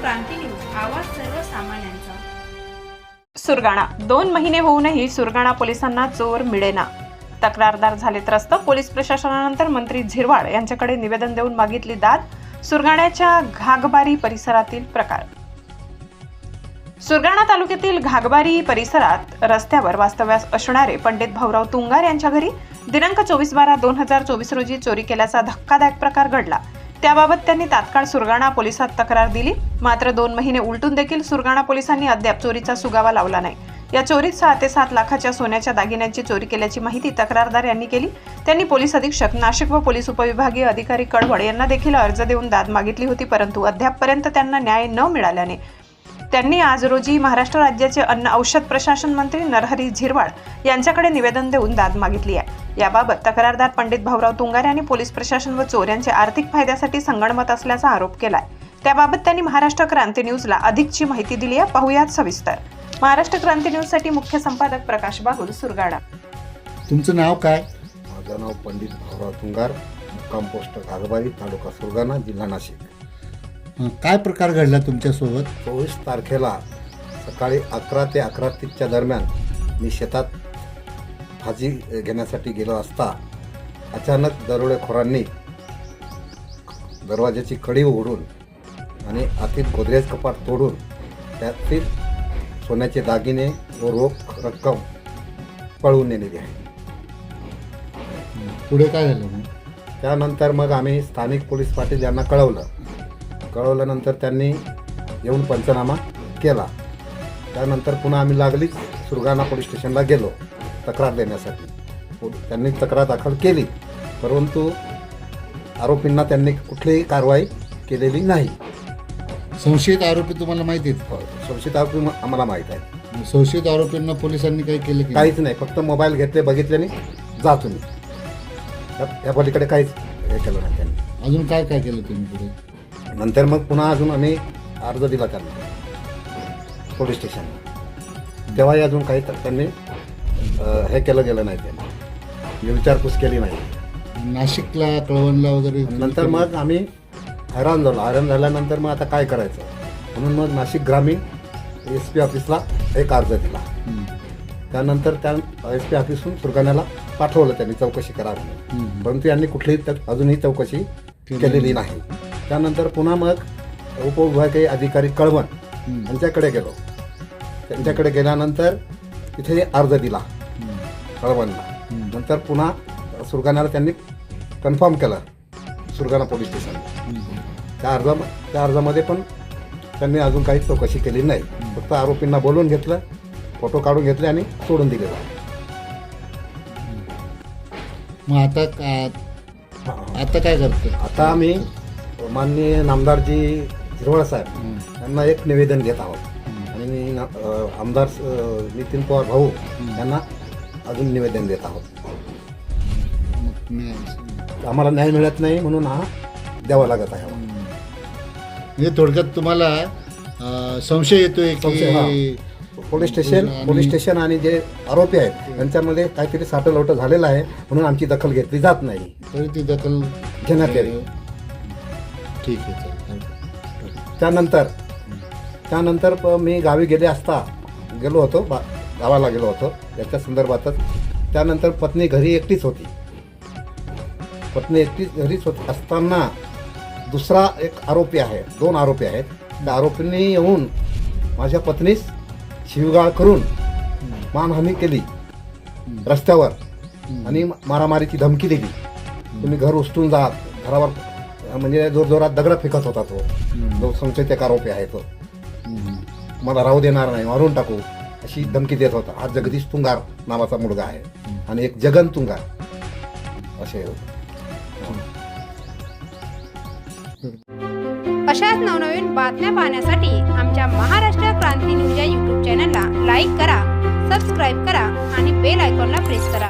क्रांती news आवाज सर्वसामान्यांचा. सुरगाणा. दोन महिने होऊनही सुरगाणा पोलिसांना चोर मिळेना. तक्रारदार झाले त्रस्त. पोलीस प्रशासनानंतर मंत्री झिरवाड यांच्याकडे निवेदन देऊन मागितली दाद. सुरगाण्याच्या घागबारी परिसरातील प्रकार. सुरगाणा तालुक्यातील घागबारी परिसरात रस्त्यावर वास्तव्यास असणारे पंडित भाऊराव तुंगार यांच्या घरी दिनांक चोवीस बारा दोन हजार चोवीस रोजी चोरी केल्याचा धक्कादायक प्रकार घडला. त्याबाबत त्यांनी तात्काळ सुरगाणा पोलिसात तक्रार दिली. मात्र दोन महिने उलटून देखील सुरगाणा पोलिसांनी अद्याप चोरीचा सुगावा लावला नाही. या चोरीत सहा ते सात लाखाच्या सोन्याच्या दागिन्यांची चोरी केल्याची माहिती तक्रारदार यांनी केली. त्यांनी पोलीस अधीक्षक नाशिक व पोलीस उपविभागीय अधिकारी कडवड यांना देखील अर्ज देऊन दाद मागितली होती परंतु अद्यापपर्यंत त्यांना न्याय न मिळाल्याने त्यांनी आज रोजी महाराष्ट्र राज्याचे अन्न औषध प्रशासन मंत्री नरहरी झिरवाळ यांच्याकडे निवेदन देऊन दाद मागितली आहे. याबाबत तक्रारदार पंडित भाऊराव तुंगार यांनी पोलीस प्रशासन व चोर यांचे आर्थिक फायद्यासाठी संगणमत असल्याचा आरोप केलाय. त्याबाबत त्यांनी महाराष्ट्र क्रांती न्यूजला अधिकची माहिती दिली आहे. पाहुयात सविस्तर. महाराष्ट्र क्रांती न्यूजसाठी मुख्य संपादक प्रकाश बागुल सुरगाडा. तुमचं नाव काय? माझं नाव पंडित भाऊराव तुंगार मुक्काम पोस्ट घागबारी तालुका सुरगाणा जिल्हा नाशिक. काय प्रकार घडला तुमच्यासोबत? चोवीस तारखेला सकाळी अकरा ते अकरा तीसच्या दरम्यान मी शेतात भाजी घेण्यासाठी गेलो असता अचानक दरोडेखोरांनी दरवाजाची कडी उघडून आणि आतील गोदरेज कपाट तोडून त्यातील सोन्याचे दागिने व रोख रक्कम पळवून नेलेली आहे. पुढे काय झालं मग? त्यानंतर मग आम्ही स्थानिक पोलीस पाटील यांना कळवलं. कळवल्यानंतर त्यांनी येऊन पंचनामा केला. त्यानंतर पुन्हा आम्ही लागलीच सुरगाणा पोलीस स्टेशनला गेलो तक्रार देण्यासाठी. त्यांनी तक्रार दाखल केली परंतु आरोपींना त्यांनी कुठलीही कारवाई केलेली नाही. संशयित आरोपी तुम्हाला माहिती आहेत संशयित आरोपी आम्हाला माहीत आहे संशयित आरोपींना पोलिसांनी काही केलं? काहीच नाही फक्त मोबाईल घेतले बघितल्याने जा तुम्ही. या- या पलीकडे काहीच हे केलं नाही त्यांनी. अजून काय काय केलं तुम्ही पुढे? नंतर मग पुन्हा अजून आम्ही अर्ज दिला त्यांना. पोलीस स्टेशनला तेव्हाही अजून काही त्यांनी हे केलं गेलं नाही त्यांनी. विचारपूस केली नाही. नाशिकला कळवणला वगैरे नंतर मग आम्ही हैराण झालो. हैराण झाल्यानंतर मग आता काय करायचं? म्हणून मग नाशिक ग्रामीण एस पी ऑफिसला एक अर्ज दिला. त्यानंतर त्या एस पी ऑफिसहून सुरगाण्याला पाठवलं त्यांनी चौकशी करा म्हणून. हं, परंतु यांनी कुठलीही अजूनही चौकशी केली केलेली नाही. त्यानंतर पुन्हा मग उपविभागीय अधिकारी कळवण यांच्याकडे गेलो. त्यांच्याकडे गेल्यानंतर तिथे अर्ज दिला. कळवणला. नंतर पुन्हा सुरगाण्याला त्यांनी कन्फर्म केलं. सुरगाणा पोलीस स्टेशनला हं. त्या अर्जा त्या अर्जामध्ये पण त्यांनी अजून काही चौकशी केली नाही. फक्त आरोपींना बोलवून घेतलं फोटो काढून घेतले आणि सोडून दिले. मग आता का- आता काय करते आता आम्ही माननीय नामदारजी झिरवळ साहेब यांना एक निवेदन देत आहोत. आणि अ, आमदार नितीन पवार भाऊ यांना अजून निवेदन देत आहोत. आम्हाला न्याय मिळत नाही म्हणून हा द्यावा लागत आहे. म्हणजे थोडक्यात तुम्हाला संशय येतोय की पोलीस स्टेशन पोलीस स्टेशन आणि जे आरोपी आहेत त्यांच्यामध्ये काहीतरी साठवलोट झालेलं आहे म्हणून आमची दखल घेतली जात नाही. तरी ती दखल घेण्यात यावी ठीक आहे चालेल त्यानंतर त्यानंतर प- मी गावी गेले असता गेलो होतो बा गावाला गेलो होतो याच्या संदर्भातच. त्यानंतर पत्नी घरी एकटीच होती. पत्नी एकटीच घरीच होत असताना दुसरा एक आरोपी आहे दोन आरोपी आहेत. त्या आरोपींनी येऊन माझ्या पत्नीस शिवगाळ करून मानहानी केली रस्त्यावर आणि मारामारीची धमकी दिली. तुम्ही घर उचलून जा घरावर म्हणजे जोरजोरात दगड फेकत होता तो. जो संशयित एक आरोपी आहे तो. मला राहू देणार नाही मारून टाकू अशी धमकी देत होता. हा जगदीश तुंगार नावाचा मुलगा आहे. आणि एक जगन तुंगार. असे अशाच नवनवीन बातम्या पाहण्यासाठी आमच्या महाराष्ट्र क्रांती न्यूज या यूट्यूब चॅनलला लाईक करा सबस्क्राईब करा आणि बेल आयकॉनला प्रेस करा.